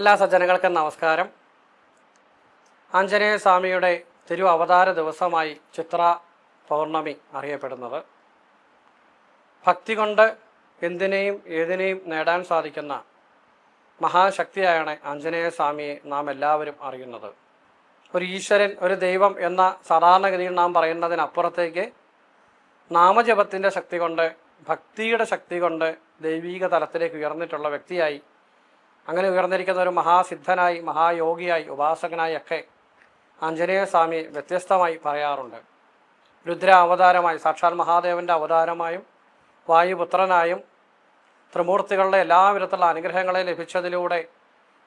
എല്ലാ സജ്ജനങ്ങൾക്കും നമസ്കാരം. ആഞ്ജനേയ സ്വാമിയുടെ തിരു അവതാര ദിവസമായി ചിത്ര പൗർണമി അറിയപ്പെടുന്നത്. ഭക്തി കൊണ്ട് എന്തിനേയും ഏതിനേയും നേടാൻ സാധിക്കുന്ന മഹാശക്തിയായാണ് ആഞ്ജനേയ സ്വാമിയെ നാം എല്ലാവരും അറിയുന്നത്. ഒരു ഈശ്വരൻ ഒരു ദൈവം എന്ന സാധാരണഗതിയിൽ നാം പറയുന്നതിനപ്പുറത്തേക്ക് നാമജപത്തിന്റെ ശക്തി കൊണ്ട് ഭക്തിയുടെ ശക്തി കൊണ്ട് ദൈവീക തലത്തിലേക്ക് ഉയർന്നിട്ടുള്ള വ്യക്തിയായി അങ്ങനെ ഉയർന്നിരിക്കുന്ന ഒരു മഹാസിദ്ധനായി മഹായോഗിയായി ഉപാസകനായി ഒക്കെ ആഞ്ജനേയ സ്വാമി വ്യത്യസ്തമായി പറയാറുണ്ട്. രുദ്ര അവതാരമായി സാക്ഷാൽ മഹാദേവന്റെ അവതാരമായും വായുപുത്രനായും ത്രിമൂർത്തികളുടെ എല്ലാവിധത്തിലുള്ള അനുഗ്രഹങ്ങളെ ലഭിച്ചതിലൂടെ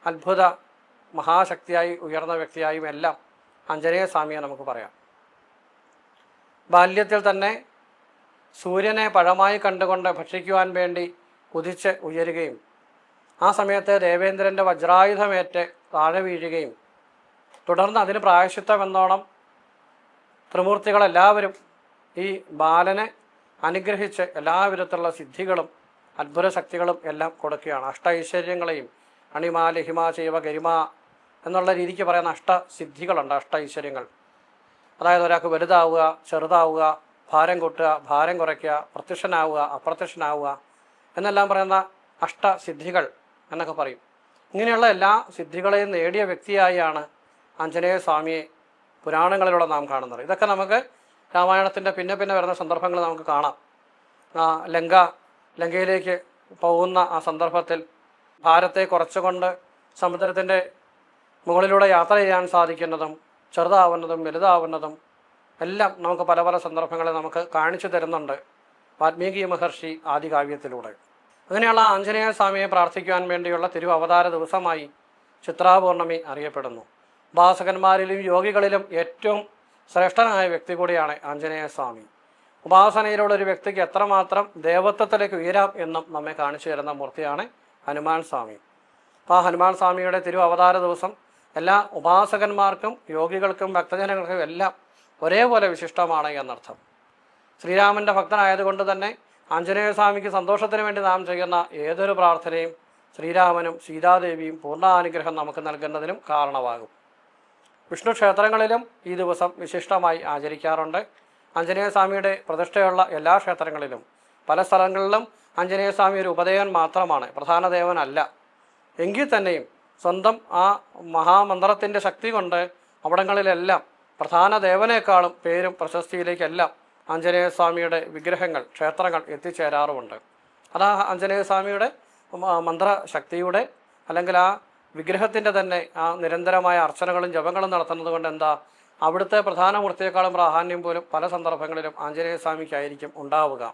അത്ഭുത മഹാശക്തിയായി ഉയർന്ന വ്യക്തിയായും എല്ലാം ആഞ്ജനേയ സ്വാമിയെ നമുക്ക് പറയാം. ബാല്യത്തിൽ തന്നെ സൂര്യനെ പഴമായി കണ്ടുകൊണ്ട് ഭക്ഷിക്കുവാൻ വേണ്ടി കുതിച്ച് ഉയരുകയും ആ സമയത്ത് ദേവേന്ദ്രന്റെ വജ്രായുധമേറ്റ് താഴെ വീഴുകയും തുടർന്ന് അതിന് പ്രായശിത്വമെന്നോണം ത്രിമൂർത്തികളെല്ലാവരും ഈ ബാലനെ അനുഗ്രഹിച്ച് എല്ലാവിധത്തിലുള്ള സിദ്ധികളും അത്ഭുത ശക്തികളും എല്ലാം കൊടുക്കുകയാണ്. അഷ്ട ഐശ്വര്യങ്ങളെയും അണിമ ലഹിമ ചെയ്വ ഗരിമ എന്നുള്ള രീതിക്ക് പറയുന്ന അഷ്ടസിദ്ധികളുണ്ട് അഷ്ട ഐശ്വര്യങ്ങൾ അതായത് ഒരാൾക്ക് വലുതാവുക ചെറുതാവുക ഭാരം കൂട്ടുക ഭാരം കുറയ്ക്കുക പ്രത്യക്ഷനാവുക അപ്രത്യക്ഷനാവുക എന്നെല്ലാം പറയുന്ന അഷ്ടസിദ്ധികൾ എന്നൊക്കെ പറയും. ഇങ്ങനെയുള്ള എല്ലാ സിദ്ധികളെയും നേടിയ വ്യക്തിയായാണ് ആഞ്ജനേയ സ്വാമിയെ പുരാണങ്ങളിലൂടെ നാം കാണുന്നത്. ഇതൊക്കെ നമുക്ക് രാമായണത്തിന്റെ പിന്നെ പിന്നെ വരുന്ന സന്ദർഭങ്ങൾ നമുക്ക് കാണാം. ലങ്ക ലങ്കയിലേക്ക് പോകുന്ന ആ സന്ദർഭത്തിൽ ഭാരത്തെ കുറച്ചുകൊണ്ട് സമുദ്രത്തിന്റെ മുകളിലൂടെ യാത്ര ചെയ്യാൻ സാധിക്കുന്നതും ചെറുതാവുന്നതും വലുതാവുന്നതും എല്ലാം നമുക്ക് പല പല സന്ദർഭങ്ങളെ നമുക്ക് കാണിച്ചു തരുന്നുണ്ട്. വാൽമീകി മഹർഷി ആദികാവ്യത്തിലൂടെ. അങ്ങനെയുള്ള ആഞ്ജനേയ സ്വാമിയെ പ്രാർത്ഥിക്കുവാൻ വേണ്ടിയുള്ള തിരു അവതാര ദിവസമായി ചിത്രാപൂർണമി അറിയപ്പെടുന്നു. ഉപാസകന്മാരിലും യോഗികളിലും ഏറ്റവും ശ്രേഷ്ഠനായ വ്യക്തി കൂടിയാണ് ആഞ്ജനേയ സ്വാമി. ഉപാസനയിലുള്ള ഒരു വ്യക്തിക്ക് എത്രമാത്രം ദേവത്വത്തിലേക്ക് ഉയരാം എന്നും നമ്മെ കാണിച്ചു തരുന്ന മൂർത്തിയാണ് ഹനുമാൻ സ്വാമി. അപ്പോൾ ആ ഹനുമാൻ സ്വാമിയുടെ തിരു അവതാര ദിവസം എല്ലാ ഉപാസകന്മാർക്കും യോഗികൾക്കും ഭക്തജനങ്ങൾക്കും എല്ലാം ഒരേപോലെ വിശിഷ്ടമാണ് എന്നർത്ഥം. ശ്രീരാമന്റെ ഭക്തനായതുകൊണ്ട് തന്നെ ആഞ്ജനേയ സ്വാമിക്ക് സന്തോഷത്തിന് വേണ്ടി നാം ചെയ്യുന്ന ഏതൊരു പ്രാർത്ഥനയും ശ്രീരാമനും സീതാദേവിയും പൂർണാനുഗ്രഹം നമുക്ക് നൽകുന്നതിനും കാരണമാകും. വിഷ്ണു ക്ഷേത്രങ്ങളിലും ഈ ദിവസം വിശിഷ്ടമായി ആചരിക്കാറുണ്ട്. ആഞ്ജനേയ സ്വാമിയുടെ പ്രതിഷ്ഠയുള്ള എല്ലാ ക്ഷേത്രങ്ങളിലും പല സ്ഥലങ്ങളിലും ആഞ്ജനേയ സ്വാമി ഒരു ഉപദേവൻ മാത്രമാണ് പ്രധാന ദേവനല്ല. എങ്കിൽ തന്നെയും സ്വന്തം ആ മഹാമന്ത്രത്തിന്റെ ശക്തി കൊണ്ട് അവിടങ്ങളിലെല്ലാം പ്രധാന ദേവനേക്കാളും പേരും പ്രശസ്തിയിലേക്കെല്ലാം ആഞ്ജനേയ സ്വാമിയുടെ വിഗ്രഹങ്ങൾ ക്ഷേത്രങ്ങൾ എത്തിച്ചേരാറുമുണ്ട്. അതാ ആഞ്ജനേയ സ്വാമിയുടെ മ- മന്ത്രശക്തിയുടെ അല്ലെങ്കിൽ ആ വിഗ്രഹത്തിന്റെ തന്നെ ആ നിരന്തരമായ അർച്ചനകളും ജപങ്ങളും നടത്തുന്നത് കൊണ്ട് എന്താ അവിടുത്തെ പ്രധാന മൂർത്തിയേക്കാളും പ്രാധാന്യം പോലും പല സന്ദർഭങ്ങളിലും ആഞ്ജനേയ സ്വാമിക്കായിരിക്കും ഉണ്ടാവുക.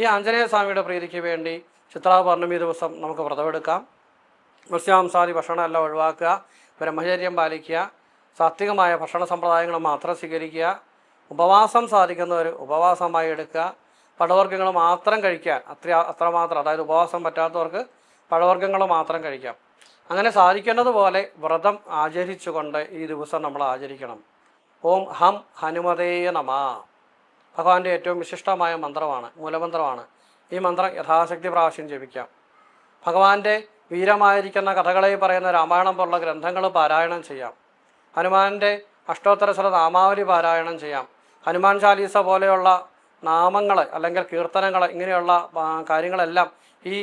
ഈ ആഞ്ജനേയ സ്വാമിയുടെ പ്രീതിക്ക് വേണ്ടി ചിത്രാപർണമി ദിവസം നമുക്ക് വ്രതമെടുക്കാം. മത്സ്യാംസാദി ഭക്ഷണമെല്ലാം ഒഴിവാക്കുക ബ്രഹ്മചര്യം പാലിക്കുക സാത്വികമായ ഭക്ഷണ സമ്പ്രദായങ്ങൾ മാത്രം സ്വീകരിക്കുക ഉപവാസം സാധിക്കുന്നവർ ഉപവാസമായി എടുക്കുക പഴവർഗങ്ങൾ മാത്രം കഴിക്കാൻ അത്ര അത്രമാത്രം അതായത് ഉപവാസം പറ്റാത്തവർക്ക് പഴവർഗങ്ങൾ മാത്രം കഴിക്കാം. അങ്ങനെ സാധിക്കുന്നതുപോലെ വ്രതം ആചരിച്ചുകൊണ്ട് ഈ ദിവസം നമ്മൾ ആചരിക്കണം. ഓം ഹം ഹനുമതേ നമ. ഭഗവാന്റെ ഏറ്റവും വിശിഷ്ടമായ മന്ത്രമാണ് മൂലമന്ത്രമാണ്. ഈ മന്ത്രം യഥാശക്തി പ്രാവശ്യം ജപിക്കാം. ഭഗവാന്റെ വീരമായിരിക്കുന്ന കഥകളെ പറയുന്ന രാമായണം പോലുള്ള ഗ്രന്ഥങ്ങൾ പാരായണം ചെയ്യാം. ഹനുമാന്റെ അഷ്ടോത്തരസ്വര നാമാവലി പാരായണം ചെയ്യാം. ഹനുമാൻ ചാലീസ പോലെയുള്ള നാമങ്ങൾ അല്ലെങ്കിൽ കീർത്തനങ്ങൾ ഇങ്ങനെയുള്ള കാര്യങ്ങളെല്ലാം ഈ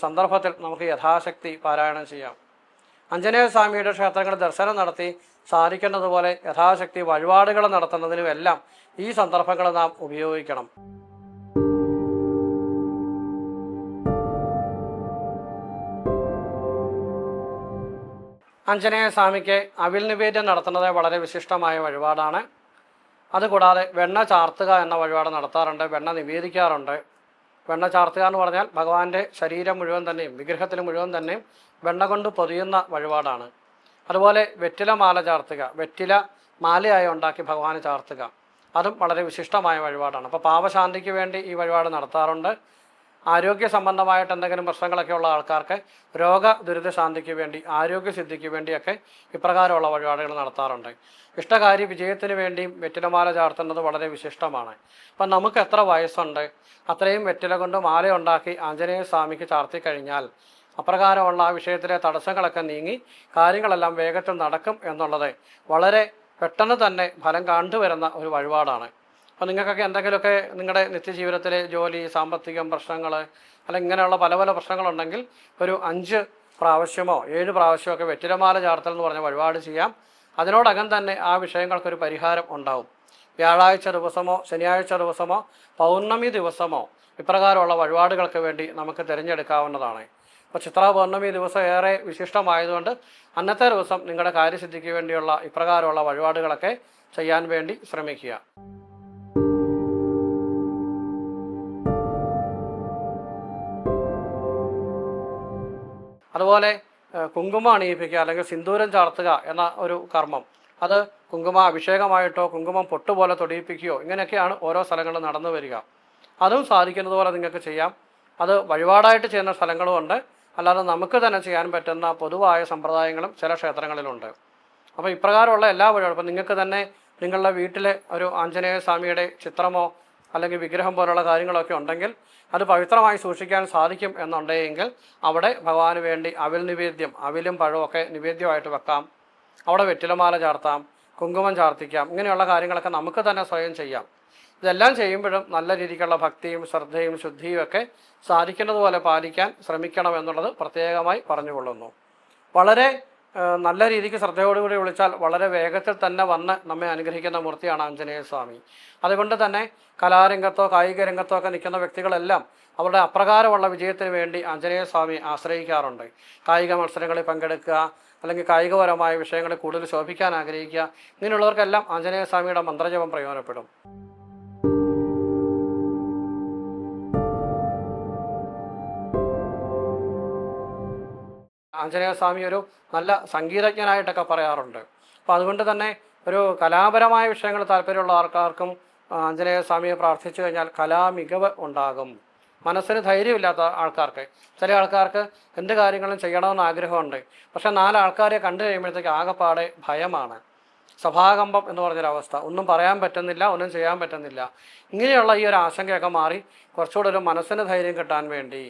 സന്ദർഭത്തിൽ നമുക്ക് യഥാശക്തി പാരായണം ചെയ്യാം. അഞ്ജനേയ സ്വാമിയുടെ ക്ഷേത്രങ്ങളിൽ ദർശനം നടത്തി സാധിക്കേണ്ടതുപോലെ യഥാശക്തി വഴിപാടുകൾ നടത്തുന്നതിനുമെല്ലാം ഈ സന്ദർഭങ്ങൾ നാം ഉപയോഗിക്കണം. ആഞ്ജനേയ സ്വാമിക്ക് അവിൽ നിവേദ്യം നടത്തുന്നത് വളരെ വിശിഷ്ടമായ വഴിപാടാണ്. അതുകൂടാതെ വെണ്ണ ചാർത്തുക എന്ന വഴിപാട് നടത്താറുണ്ട് വെണ്ണ നിവേദിക്കാറുണ്ട്. വെണ്ണ ചാർത്തുക എന്ന് പറഞ്ഞാൽ ഭഗവാന്റെ ശരീരം മുഴുവൻ തന്നെയും വിഗ്രഹത്തിൽ മുഴുവൻ തന്നെയും വെണ്ണ കൊണ്ട് പൊതിയുന്ന വഴിപാടാണ്. അതുപോലെ വെറ്റില മാല ചാർത്തുക വെറ്റില മാലയായി ഉണ്ടാക്കി ഭഗവാന് ചാർത്തുക അതും വളരെ വിശിഷ്ടമായ വഴിപാടാണ്. അപ്പോൾ പാപശാന്തിക്ക് വേണ്ടി ഈ വഴിപാട് നടത്താറുണ്ട്. ആരോഗ്യ സംബന്ധമായിട്ട് എന്തെങ്കിലും പ്രശ്നങ്ങളൊക്കെ ഉള്ള ആൾക്കാർക്ക് രോഗ ദുരിതശാന്തിക്ക് വേണ്ടി ആരോഗ്യസിദ്ധിക്ക് വേണ്ടിയൊക്കെ ഇപ്രകാരമുള്ള വഴിപാടുകൾ നടത്താറുണ്ട്. ഇഷ്ടകാരി വിജയത്തിന് വേണ്ടിയും വെറ്റിലമാല ചാർത്തുന്നത് വളരെ വിശിഷ്ടമാണ്. അപ്പം നമുക്ക് എത്ര വയസ്സുണ്ട്? അത്രയും വെറ്റില കൊണ്ട് മാല ഉണ്ടാക്കി ആഞ്ജനേയ സ്വാമിക്ക് ചാർത്തി കഴിഞ്ഞാൽ അപ്രകാരമുള്ള ആ വിഷയത്തിലെ തടസ്സങ്ങളൊക്കെ നീങ്ങി കാര്യങ്ങളെല്ലാം വേഗത്തിൽ നടക്കും എന്നുള്ളത് വളരെ പെട്ടെന്ന് തന്നെ ഫലം കണ്ടുവരുന്ന ഒരു വഴിപാടാണ്. അപ്പോൾ നിങ്ങൾക്കൊക്കെ എന്തെങ്കിലുമൊക്കെ നിങ്ങളുടെ നിത്യജീവിതത്തിലെ ജോലി സാമ്പത്തികം പ്രശ്നങ്ങൾ അല്ലെങ്കിൽ ഇങ്ങനെയുള്ള പല പല പ്രശ്നങ്ങളുണ്ടെങ്കിൽ ഒരു അഞ്ച് പ്രാവശ്യമോ ഏഴ് പ്രാവശ്യമോ ഒക്കെ വെറ്റിലമാല ചാർത്തൽ എന്ന് പറഞ്ഞ വഴിപാട് ചെയ്യാം. അതിനോടകം തന്നെ ആ വിഷയങ്ങൾക്കൊരു പരിഹാരം ഉണ്ടാവും. വ്യാഴാഴ്ച ദിവസമോ ശനിയാഴ്ച ദിവസമോ പൗർണമി ദിവസമോ ഇപ്രകാരമുള്ള വഴിപാടുകൾക്ക് വേണ്ടി നമുക്ക് തിരഞ്ഞെടുക്കാവുന്നതാണ്. അപ്പോൾ ചിത്ര പൗർണമി ദിവസം ഏറെ വിശിഷ്ടമായതുകൊണ്ട് അന്നത്തെ ദിവസം നിങ്ങളുടെ കാര്യസിദ്ധിക്ക് വേണ്ടിയുള്ള ഇപ്രകാരമുള്ള വഴിപാടുകളൊക്കെ ചെയ്യാൻ വേണ്ടി ശ്രമിക്കുക. അതുപോലെ കുങ്കുമം അണിയിപ്പിക്കുക അല്ലെങ്കിൽ സിന്ദൂരം ചാർത്തുക എന്ന ഒരു കർമ്മം. അത് കുങ്കുമ അഭിഷേകമായിട്ടോ കുങ്കുമം പൊട്ടുപോലെ തൊടിയിപ്പിക്കുകയോ ഇങ്ങനെയൊക്കെയാണ് ഓരോ സ്ഥലങ്ങളിൽ നടന്നു വരിക. അതും സാധിക്കുന്നത് പോലെ നിങ്ങൾക്ക് ചെയ്യാം. അത് വഴിപാടായിട്ട് ചെയ്യുന്ന സ്ഥലങ്ങളുമുണ്ട് അല്ലാതെ നമുക്ക് തന്നെ ചെയ്യാൻ പറ്റുന്ന പൊതുവായ സമ്പ്രദായങ്ങളും ചില ക്ഷേത്രങ്ങളിലുണ്ട്. അപ്പോൾ ഇപ്രകാരമുള്ള എല്ലാ വഴിപാടും. നിങ്ങൾക്ക് തന്നെ നിങ്ങളുടെ വീട്ടിലെ ഒരു ആഞ്ജനേയ സ്വാമിയുടെ ചിത്രമോ അല്ലെങ്കിൽ വിഗ്രഹം പോലുള്ള കാര്യങ്ങളൊക്കെ ഉണ്ടെങ്കിൽ അത് പവിത്രമായി സൂക്ഷിക്കാൻ സാധിക്കും എന്നുണ്ടെങ്കിൽ അവിടെ ഭഗവാന് വേണ്ടി അവിൽ നിവേദ്യം അവിലും പഴമൊക്കെ നിവേദ്യമായിട്ട് വെക്കാം. അവിടെ വെറ്റിലമാല ചാർത്താം കുങ്കുമം ചാർത്തിക്കാം ഇങ്ങനെയുള്ള കാര്യങ്ങളൊക്കെ നമുക്ക് തന്നെ സ്വയം ചെയ്യാം. ഇതെല്ലാം ചെയ്യുമ്പോഴും നല്ല രീതിക്കുള്ള ഭക്തിയും ശ്രദ്ധയും ശുദ്ധിയും ഒക്കെ സാധിക്കുന്നതുപോലെ പാലിക്കാൻ ശ്രമിക്കണം എന്നുള്ളത് പ്രത്യേകമായി പറഞ്ഞുകൊള്ളുന്നു. വളരെ നല്ല രീതിക്ക് ശ്രദ്ധയോടുകൂടി വിളിച്ചാൽ വളരെ വേഗത്തിൽ തന്നെ വന്ന് നമ്മെ അനുഗ്രഹിക്കുന്ന മൂർത്തിയാണ് ആഞ്ജനേയ സ്വാമി അതുകൊണ്ട് തന്നെ കലാരംഗത്തോ കായിക രംഗത്തോ ഒക്കെ നിൽക്കുന്ന വ്യക്തികളെല്ലാം അവരുടെ അപ്രകാരമുള്ള വിജയത്തിന് വേണ്ടി ആഞ്ജനേയ സ്വാമി ആശ്രയിക്കാറുണ്ട്. കായിക മത്സരങ്ങളിൽ പങ്കെടുക്കുക അല്ലെങ്കിൽ കായികപരമായ വിഷയങ്ങളിൽ കൂടുതൽ ശോഭിക്കാൻ ആഗ്രഹിക്കുക ഇങ്ങനെയുള്ളവർക്കെല്ലാം ആഞ്ജനേയ സ്വാമിയുടെ മന്ത്രജപം പ്രയോജനപ്പെടും. ആഞ്ജനേയ സ്വാമി ഒരു നല്ല സംഗീതജ്ഞനായിട്ടൊക്കെ പറയാറുണ്ട്. അപ്പോൾ അതുകൊണ്ട് തന്നെ ഒരു കലാപരമായ വിഷയങ്ങൾ താല്പര്യമുള്ള ആൾക്കാർക്കും ആഞ്ജനേയസ്വാമിയെ ആഞ്ജനേയ സ്വാമിയെ പ്രാർത്ഥിച്ചു കഴിഞ്ഞാൽ കലാമികവ് ഉണ്ടാകും. മനസ്സിന് ധൈര്യമില്ലാത്ത ആൾക്കാർക്ക് ചില ആൾക്കാർക്ക് എന്ത് കാര്യങ്ങളും ചെയ്യണമെന്ന് ആഗ്രഹമുണ്ട്. പക്ഷെ നാലാൾക്കാരെ കണ്ടു കഴിയുമ്പോഴത്തേക്ക് ആകെപ്പാടെ ഭയമാണ്. സഭാകമ്പം എന്ന് പറഞ്ഞൊരവസ്ഥ. ഒന്നും പറയാൻ പറ്റുന്നില്ല ഒന്നും ചെയ്യാൻ പറ്റുന്നില്ല. ഇങ്ങനെയുള്ള ഈ ഒരു ആശങ്കയൊക്കെ മാറി കുറച്ചുകൂടെ ഒരു മനസ്സിന് ധൈര്യം കിട്ടാൻ വേണ്ടി.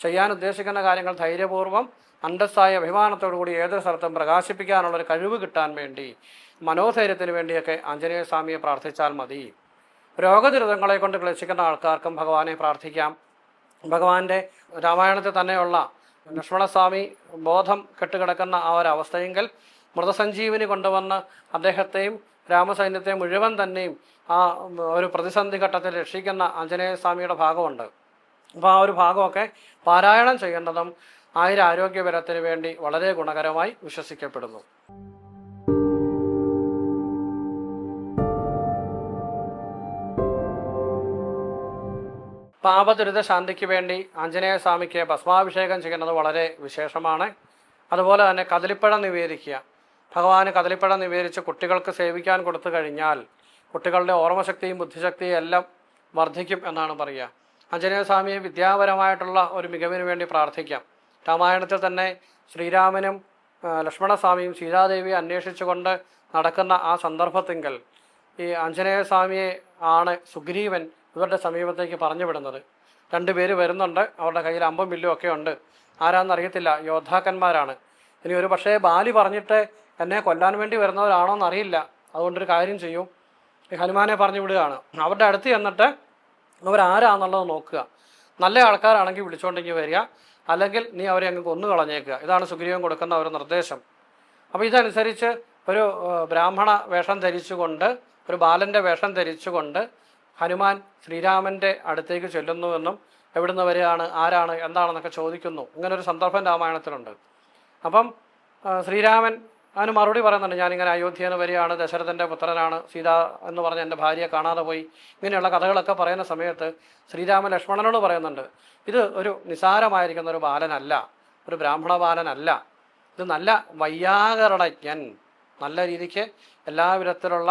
ചെയ്യാൻ ഉദ്ദേശിക്കുന്ന കാര്യങ്ങൾ ധൈര്യപൂർവം അന്തസ്സായ അഭിമാനത്തോടു കൂടി ഏതൊരു സ്ഥലത്തും പ്രകാശിപ്പിക്കാനുള്ളൊരു കഴിവ് കിട്ടാൻ വേണ്ടി മനോധൈര്യത്തിന് വേണ്ടിയൊക്കെ ആഞ്ജനേയ സ്വാമിയെ പ്രാർത്ഥിച്ചാൽ മതി. രോഗദുരിതങ്ങളെ കൊണ്ട് ക്ലേശിക്കുന്ന ആൾക്കാർക്കും ഭഗവാനെ പ്രാർത്ഥിക്കാം. ഭഗവാന്റെ രാമായണത്തിൽ തന്നെയുള്ള ലക്ഷ്മണസ്വാമി ബോധം കെട്ടുകിടക്കുന്ന ആ ഒരു അവസ്ഥയെങ്കിൽ മൃതസഞ്ജീവിനി കൊണ്ടുവന്ന് അദ്ദേഹത്തെയും രാമസൈന്യത്തെ മുഴുവൻ തന്നെയും ആ ഒരു പ്രതിസന്ധി ഘട്ടത്തിൽ രക്ഷിക്കുന്ന ആഞ്ജനേയ സ്വാമിയുടെ ഭാഗമുണ്ട്. അപ്പോൾ ആ ഒരു ഭാഗമൊക്കെ പാരായണം ചെയ്യേണ്ടതും ആയിരം ആരോഗ്യപരത്തിന് വേണ്ടി വളരെ ഗുണകരമായി വിശ്വസിക്കപ്പെടുന്നു. പാപദുരിത ശാന്തിക്ക് വേണ്ടി ആഞ്ജനേയ സ്വാമിക്ക് ഭസ്മാഭിഷേകം ചെയ്യുന്നത് വളരെ വിശേഷമാണ്. അതുപോലെ തന്നെ കദളിപ്പഴം നിവേദിക്കുക. ഭഗവാന് കദളിപ്പഴം നിവേദിച്ച് കുട്ടികൾക്ക് സേവിക്കാൻ കൊടുത്തു കഴിഞ്ഞാൽ കുട്ടികളുടെ ഓർമ്മശക്തിയും ബുദ്ധിശക്തിയും എല്ലാം വർദ്ധിക്കും എന്നാണ് പറയുക. ആഞ്ജനേയ സ്വാമിയെ വിദ്യാപരമായിട്ടുള്ള ഒരു മികവിന് വേണ്ടി പ്രാർത്ഥിക്കാം. രാമായണത്തിൽ തന്നെ ശ്രീരാമനും ലക്ഷ്മണസ്വാമിയും സീതാദേവിയെ അന്വേഷിച്ചുകൊണ്ട് നടക്കുന്ന ആ സന്ദർഭത്തിങ്കൽ ഈ ആഞ്ജനേയ സ്വാമിയെ ആണ് സുഗ്രീവൻ ഇവരുടെ സമീപത്തേക്ക് പറഞ്ഞു വിടുന്നത് രണ്ടുപേര് വരുന്നുണ്ട്. അവരുടെ കയ്യിൽ അമ്പും വില്ലും ഒക്കെ ഉണ്ട്. ആരാന്നറിയത്തില്ല. യോദ്ധാക്കന്മാരാണ്. ഇനി ഒരു പക്ഷേ ബാലി പറഞ്ഞിട്ട് എന്നെ കൊല്ലാൻ വേണ്ടി വരുന്നവരാണോ എന്നറിയില്ല. അതുകൊണ്ടൊരു കാര്യം ചെയ്യും. ഹനുമാനെ പറഞ്ഞു വിടുകയാണ്. അവരുടെ അടുത്ത് ചെന്നിട്ട് അവരാരാന്നുള്ളത് നോക്കുക. നല്ല ആൾക്കാരാണെങ്കിൽ വിളിച്ചുകൊണ്ടെങ്കിൽ വരിക. അല്ലെങ്കിൽ നീ അവരെ അങ്ങ് കൊന്നു കളഞ്ഞേക്കുക ഇതാണ് സുഗ്രീവൻ കൊടുക്കുന്ന ഒരു നിർദ്ദേശം. അപ്പോൾ ഇതനുസരിച്ച് ഒരു ബ്രാഹ്മണ വേഷം ധരിച്ചുകൊണ്ട് ഒരു ബാലന്റെ വേഷം ധരിച്ചുകൊണ്ട് ഹനുമാൻ ശ്രീരാമന്റെ അടുത്തേക്ക് ചെല്ലുന്നുവെന്നും എവിടുന്ന് വരികയാണ് ആരാണ് എന്താണെന്നൊക്കെ ചോദിക്കുന്നു. ഇങ്ങനൊരു സന്ദർഭം രാമായണത്തിലുണ്ട്. അപ്പം ശ്രീരാമൻ അതിന് മറുപടി പറയുന്നുണ്ട് ഞാനിങ്ങനെ അയോധ്യയിൽ വരികയാണ് ദശരഥന്റെ പുത്രനാണ് സീത എന്ന് പറഞ്ഞ എന്റെ ഭാര്യയെ കാണാതെ പോയി. ഇങ്ങനെയുള്ള കഥകളൊക്കെ പറയുന്ന സമയത്ത് ശ്രീരാമൻ ലക്ഷ്മണനോട് പറയുന്നുണ്ട് ഇത് ഒരു നിസാരമായിരിക്കുന്ന ഒരു ബാലനല്ല ഒരു ബ്രാഹ്മണ ബാലനല്ല. ഇത് നല്ല വൈയാകരണജ്ഞൻ നല്ല രീതിക്ക് എല്ലാ വിധത്തിലുള്ള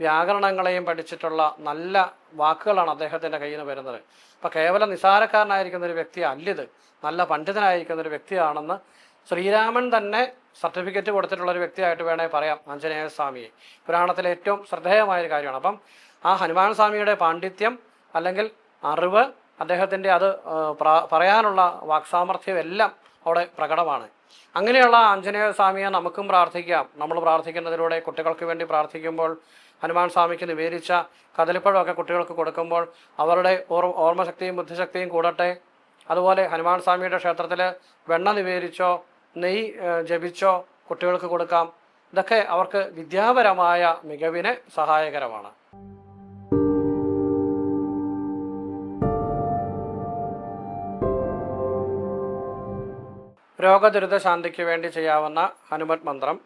വ്യാകരണങ്ങളെയും പഠിച്ചിട്ടുള്ള നല്ല വാക്കുകളാണ് അദ്ദേഹത്തിന്റെ കയ്യിൽ നിന്ന് വരുന്നത്. അപ്പം കേവലം നിസാരക്കാരനായിരിക്കുന്ന ഒരു വ്യക്തി അല്ലിത് നല്ല പണ്ഡിതനായിരിക്കുന്ന ഒരു വ്യക്തിയാണെന്ന് ശ്രീരാമൻ തന്നെ സർട്ടിഫിക്കറ്റ് കൊടുത്തിട്ടുള്ള ഒരു വ്യക്തിയായിട്ട് വേണേൽ പറയാം ആഞ്ജനേയ സ്വാമിയെ. പുരാണത്തിലെ ഏറ്റവും ശ്രദ്ധേയമായ ഒരു കാര്യമാണ്. അപ്പം ആ ഹനുമാൻ സ്വാമിയുടെ പാണ്ഡിത്യം അല്ലെങ്കിൽ അറിവ് അദ്ദേഹത്തിന്റെ അത് പറയാനുള്ള വാക്സാമർഥ്യം എല്ലാം അവിടെ പ്രകടമാണ്. അങ്ങനെയുള്ള ആഞ്ജനേയ സ്വാമിയെ നമുക്കും പ്രാർത്ഥിക്കാം. നമ്മൾ പ്രാർത്ഥിക്കുന്നതിലൂടെ കുട്ടികൾക്ക് വേണ്ടി പ്രാർത്ഥിക്കുമ്പോൾ ഹനുമാൻ സ്വാമിക്ക് നിവേദിച്ച കദലിപ്പഴമൊക്കെ കുട്ടികൾക്ക് കൊടുക്കുമ്പോൾ അവരുടെ ഓർ ഓർമ്മശക്തിയും ബുദ്ധിശക്തിയും കൂടട്ടെ. അതുപോലെ ഹനുമാൻ സ്വാമിയുടെ ക്ഷേത്രത്തിൽ വെണ്ണ നിവേദിച്ചോ ഏഹ്, ജപിച്ചോ കുട്ടികൾക്ക് കൊടുക്കാം. ഇതൊക്കെ അവർക്ക് വിദ്യാപരമായ മികവിന് സഹായകരമാണ്. രോഗദുരിതശാന്തിക്ക് വേണ്ടി ചെയ്യാവുന്ന ഹനുമത് മന്ത്രം.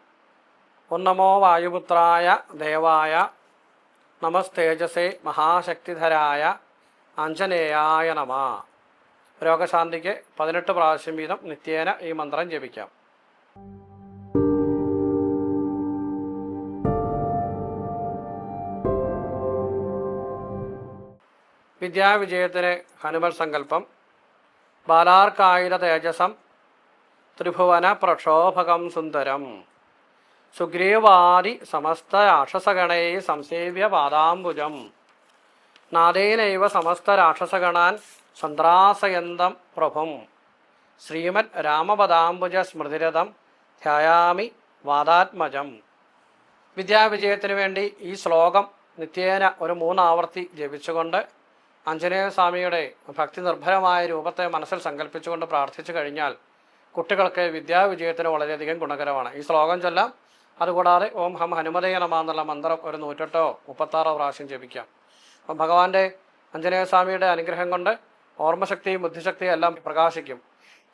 ഉന്നമോ വായുപുത്രായ ദേവായ നമസ്തേജസേ മഹാശക്തിധരായ അഞ്ജനേയായ നമ. രോഗശാന്തിക്ക് പതിനെട്ട് പ്രാവശ്യം വീതം നിത്യേന ഈ മന്ത്രം ജപിക്കാം. വിദ്യാവിജയത്തിന് ഹനുമൽ സങ്കല്പം. ബാലാർക്കായുധ തേജസം. ത്രിഭുവന പ്രക്ഷോഭകം സുന്ദരം. സുഗ്രീവാദി സമസ്ത രാക്ഷസഗണേ സംസേവ്യ പാദാംബുജം. നാദേനൈവ സമസ്ത രാക്ഷസഗണാൻ സന്ത്രാസയന്തം പ്രഭും. ശ്രീമദ് രാമപദാംബുജ സ്മൃതിരഥം ധ്യായാമി വാദാത്മജം. വിദ്യാവിജയത്തിന് വേണ്ടി ഈ ശ്ലോകം നിത്യേന ഒരു മൂന്നാവർത്തി ജപിച്ചുകൊണ്ട് ആഞ്ജനേയ സ്വാമിയുടെ ഭക്തി നിർഭരമായ രൂപത്തെ മനസ്സിൽ സങ്കല്പിച്ചുകൊണ്ട് പ്രാർത്ഥിച്ചു കഴിഞ്ഞാൽ കുട്ടികൾക്ക് വിദ്യാവിജയത്തിന് വളരെയധികം ഗുണകരമാണ്. ഈ ശ്ലോകം ചൊല്ലാം. അതുകൂടാതെ ഓം ഹം ഹനുമതേ നമ എന്നുള്ള മന്ത്രം ഒരു നൂറ്റെട്ടോ മുപ്പത്താറോ പ്രാവശ്യം ജപിക്കാം. അപ്പം ഭഗവാന്റെ ആഞ്ജനേയ സ്വാമിയുടെ അനുഗ്രഹം കൊണ്ട് ഓർമ്മശക്തിയും ബുദ്ധിശക്തിയും എല്ലാം പ്രകാശിക്കും.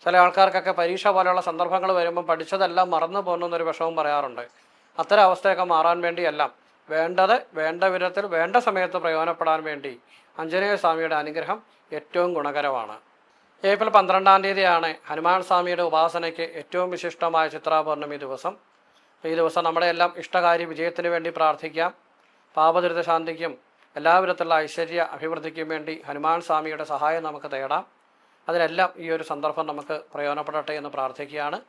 ചില ആൾക്കാർക്കൊക്കെ പരീക്ഷ പോലെയുള്ള സന്ദർഭങ്ങൾ വരുമ്പോൾ പഠിച്ചതെല്ലാം മറന്നു പോകുന്നൊരു വിഷമം പറയാറുണ്ട്. അത്തരം അവസ്ഥയൊക്കെ മാറാൻ വേണ്ടിയെല്ലാം വേണ്ടത് വേണ്ട വിധത്തിൽ വേണ്ട സമയത്ത് പ്രയോജനപ്പെടാൻ വേണ്ടി അഞ്ജനേയ സ്വാമിയുടെ അനുഗ്രഹം ഏറ്റവും ഗുണകരമാണ്. ഏപ്രിൽ പന്ത്രണ്ടാം തീയതിയാണ് ഹനുമാൻ സ്വാമിയുടെ ഉപാസനയ്ക്ക് ഏറ്റവും വിശിഷ്ടമായ ചിത്രാപൗർണമി ദിവസം. ഈ ദിവസം നമ്മുടെ എല്ലാം ഇഷ്ടകാര്യ വിജയത്തിന് വേണ്ടി പ്രാർത്ഥിക്കാം. പാപദുരിത ശാന്തിക്കും എല്ലാവിധത്തിലുള്ള ഐശ്വര്യ അഭിവൃദ്ധിക്കും വേണ്ടി ഹനുമാൻ സ്വാമിയുടെ സഹായം നമുക്ക് തേടാം. അതിനെല്ലാം ഈ ഒരു സന്ദർഭം നമുക്ക് പ്രയോജനപ്പെടട്ടെ എന്ന് പ്രാർത്ഥിക്കുകയാണ്.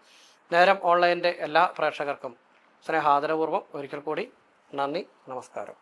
നേരം ഓൺലൈന്റെ എല്ലാ പ്രേക്ഷകർക്കും സ്നേഹാദരപൂർവം. ഒരിക്കൽ കൂടി നന്ദി നമസ്കാരം.